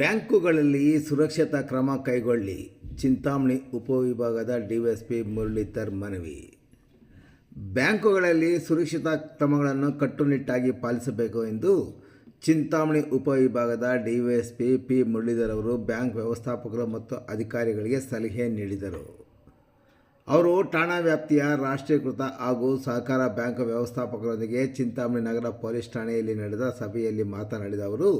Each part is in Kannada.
ಬ್ಯಾಂಕುಗಳಲ್ಲಿ ಸುರಕ್ಷತಾ ಕ್ರಮ ಕೈಗೊಳ್ಳಿ. ಚಿಂತಾಮಣಿ ಉಪವಿಭಾಗದ ಡಿವೈಎಸ್ಪಿ ಮುರಳೀಧರ್ ಮನವಿ. ಬ್ಯಾಂಕುಗಳಲ್ಲಿ ಸುರಕ್ಷತಾ ಕ್ರಮಗಳನ್ನು ಕಟ್ಟುನಿಟ್ಟಾಗಿ ಪಾಲಿಸಬೇಕು ಎಂದು ಚಿಂತಾಮಣಿ ಉಪವಿಭಾಗದ ಡಿವೈಎಸ್ಪಿ ಪಿ ಮುರಳೀಧರ್ ಅವರು ಬ್ಯಾಂಕ್ ವ್ಯವಸ್ಥಾಪಕರು ಮತ್ತು ಅಧಿಕಾರಿಗಳಿಗೆ ಸಲಹೆ ನೀಡಿದರು. ಅವರು ಠಾಣಾ ವ್ಯಾಪ್ತಿಯ ರಾಷ್ಟ್ರೀಕೃತ ಹಾಗೂ ಸಹಕಾರ ಬ್ಯಾಂಕ್ ವ್ಯವಸ್ಥಾಪಕರೊಂದಿಗೆ ಚಿಂತಾಮಣಿ ನಗರ ಪೊಲೀಸ್ ಠಾಣೆಯಲ್ಲಿ ನಡೆದ ಸಭೆಯಲ್ಲಿ ಮಾತನಾಡಿದ ಅವರು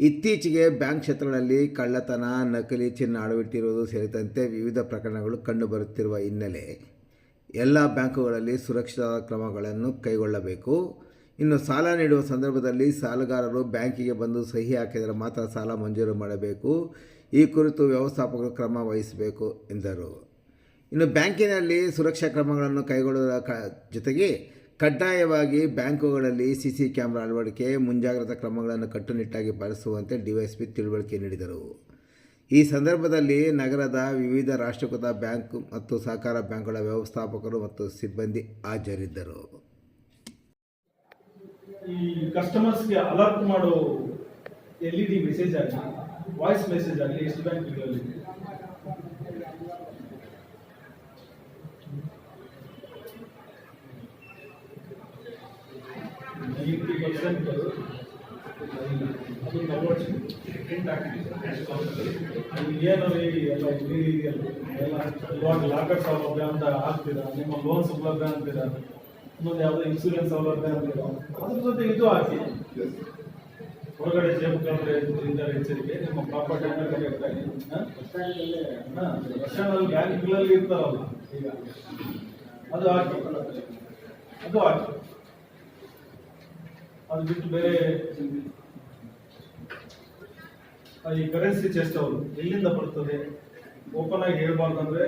ಇತ್ತೀಚೆಗೆ ಬ್ಯಾಂಕ್ ಕ್ಷೇತ್ರಗಳಲ್ಲಿ ಕಳ್ಳತನ, ನಕಲಿ ಚಿನ್ನ ಅಳವಿಟ್ಟಿರುವುದು ಸೇರಿದಂತೆ ವಿವಿಧ ಪ್ರಕರಣಗಳು ಕಂಡುಬರುತ್ತಿರುವ ಹಿನ್ನೆಲೆ ಎಲ್ಲ ಬ್ಯಾಂಕುಗಳಲ್ಲಿ ಸುರಕ್ಷತಾ ಕ್ರಮಗಳನ್ನು ಕೈಗೊಳ್ಳಬೇಕು. ಇನ್ನು ಸಾಲ ನೀಡುವ ಸಂದರ್ಭದಲ್ಲಿ ಸಾಲಗಾರರು ಬ್ಯಾಂಕಿಗೆ ಬಂದು ಸಹಿ ಹಾಕಿದರೆ ಮಾತ್ರ ಸಾಲ ಮಂಜೂರು ಮಾಡಬೇಕು. ಈ ಕುರಿತು ವ್ಯವಸ್ಥಾಪಕರು ಕ್ರಮ ವಹಿಸಬೇಕು ಎಂದರು. ಇನ್ನು ಬ್ಯಾಂಕಿನಲ್ಲಿ ಸುರಕ್ಷಾ ಕ್ರಮಗಳನ್ನು ಕೈಗೊಳ್ಳುವ ಕ ಜೊತೆಗೆ ಕಡ್ಡಾಯವಾಗಿ ಬ್ಯಾಂಕುಗಳಲ್ಲಿ ಸಿ ಸಿ ಕ್ಯಾಮ್ರಾ ಅಳವಡಿಕೆ, ಮುಂಜಾಗ್ರತಾ ಕ್ರಮಗಳನ್ನು ಕಟ್ಟುನಿಟ್ಟಾಗಿ ಪಾಲಿಸುವಂತೆ ಡಿವೈಎಸ್ಪಿ ತಿಳುವಳಿಕೆ ನೀಡಿದರು. ಈ ಸಂದರ್ಭದಲ್ಲಿ ನಗರದ ವಿವಿಧ ರಾಷ್ಟ್ರೀಕೃತ ಬ್ಯಾಂಕ್ ಮತ್ತು ಸಹಕಾರ ಬ್ಯಾಂಕ್ಗಳ ವ್ಯವಸ್ಥಾಪಕರು ಮತ್ತು ಸಿಬ್ಬಂದಿ ಹಾಜರಿದ್ದರು. ಈ ಕಸ್ಟಮರ್ಸ್ಗೆ ಅಲರ್ಟ್ ಮಾಡೋ ಎಲ್ ಮೆಸೇಜ್ ಆಗಲಿ ವಾಯ್ಸ್ ಮೆಸೇಜ್ ಆಗಲಿ ಎಷ್ಟು ಬ್ಯಾಂಕ್ಗಳಲ್ಲಿ ನೈಂಟಿ ಪರ್ಸೆಂಟ್ ಅದು ಅಳವಡಿಸಿ ಪ್ರಿಂಟ್ ಆಗ್ತಿದೆ ಏನು ಎಲ್ಲ ಇಲ್ಲಿ ಎಲ್ಲ ಇವಾಗ ಲಾಕರ್ ಸೌಲಭ್ಯ ಅಂತ ಆಗ್ತೀರಾ ನಿಮ್ಮ ಲೋನ್ ಸೌಲಭ್ಯ ಅಂತೀರಾ ಇನ್ನೊಂದು ಯಾವುದೋ ಇನ್ಸೂರೆನ್ಸ್ ಸೌಲಭ್ಯ ಅಂತೀರಾ ಅದ್ರ ಜೊತೆ ಇದು ಹಾಕಿ ಹೊರಗಡೆ ಜೇಬು ಇದರಿಂದ ಎಚ್ಚರಿಕೆ ನಿಮ್ಮ ಪ್ರಾಪರ್ಟಿಯನ್ನು ಕರೆಕ್ಟಾಗಿ ರಷ್ಯಾನಲ್ಲಿ ಬ್ಯಾಂಕ್ಗಳಲ್ಲಿ ಇರ್ತಾರಲ್ಲ ಈಗ ಅದು ಹಾಕಿ ಅದು ಹಾಕಿ. ಅದು ಬಿಟ್ಟು ಬೇರೆ ಈ ಕರೆನ್ಸಿ ಚೆಸ್ಟ್ ಅವರು ಎಲ್ಲಿಂದ ಬರ್ತದೆ? ಓಪನ್ ಆಗಿ ಹೇಳ್ಬಾರ್ದಂದ್ರೆ